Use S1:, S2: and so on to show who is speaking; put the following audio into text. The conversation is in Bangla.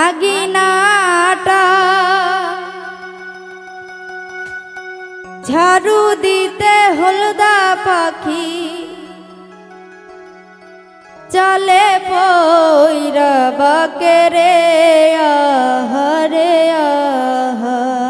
S1: আগিনাটা ঝাড়ু দিতে হলদা পাখি চলে পৈরা বাকে রে আহারে আহা।